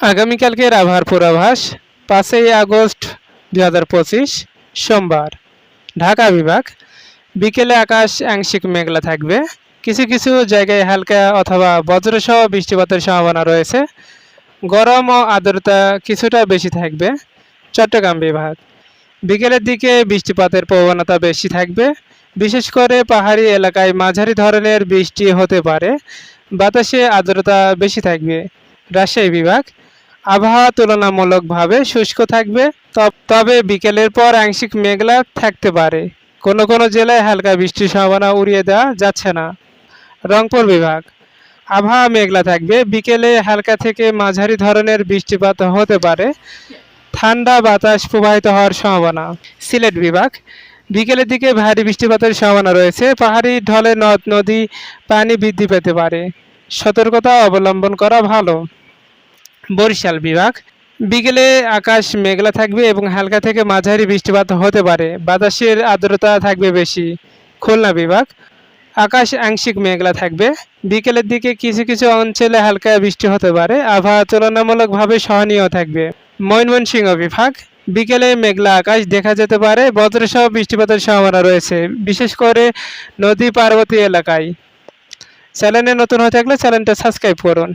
আগামীকালকের আবহাওয়ার পূর্বাভাস, পাঁচই আগস্ট দুই হাজার পঁচিশ, সোমবার। ঢাকা বিভাগ, বিকেলে আকাশ আংশিক মেঘলা থাকবে। কিছু কিছু জায়গায় হালকা অথবা বজ্রসহ বৃষ্টিপাতের সম্ভাবনা রয়েছে। গরম ও আর্দ্রতা কিছুটা বেশি থাকবে। চট্টগ্রাম বিভাগ, বিকেলের দিকে বৃষ্টিপাতের প্রবণতা বেশি থাকবে। বিশেষ করে পাহাড়ি এলাকায় মাঝারি ধরনের বৃষ্টি হতে পারে। বাতাসে আর্দ্রতা বেশি থাকবে। রাজশাহী বিভাগ আবহাওয়া তুলনামূলকভাবে শুষ্ক থাকবে, তব- বিকেলের পর আংশিক মেঘলা থাকতে পারে। কোনো কোনো জেলায় হালকা বৃষ্টির সম্ভাবনা উড়িয়ে দেওয়া যাচ্ছে না। রংপুর বিভাগ, আবহাওয়া মেঘলা থাকবে, বিকেলে হালকা থেকে মাঝারি ধরনের বৃষ্টিপাত হতে পারে। ঠান্ডা বাতাস প্রবাহিত হওয়ার সম্ভাবনা। সিলেট বিভাগ, বিকেলের দিকে ভারী বৃষ্টিপাতের সম্ভাবনা রয়েছে, পাহাড়ি ঢলে নদ নদী পানি বৃদ্ধি পেতে পারে। সতর্কতা অবলম্বন করা ভালো। বরিশাল বিভাগ। বিকেলে আকাশ মেঘলা থাকবে এবং হালকা থেকে মাঝারি বৃষ্টিপাত হতে পারে। বাতাসের আর্দ্রতা থাকবে বেশি। খুলনা বিভাগ, আকাশ আংশিক মেঘলা থাকবে। বিকেলের দিকে কিছু কিছু অঞ্চলে হালকা বৃষ্টি হতে পারে। আবহাওয়া তুলনামূলকভাবে সহনীয় থাকবে। ময়মনসিংহ বিভাগ, বিকেলে মেঘলা আকাশ দেখা যেতে পারে। বজ্রসহ বৃষ্টিপাতের সম্ভাবনা রয়েছে, বিশেষ করে নদী পার্বতী এলাকায়। চ্যানেলে নতুন হয়ে থাকলে চ্যানেলটা সাবস্ক্রাইব করুন।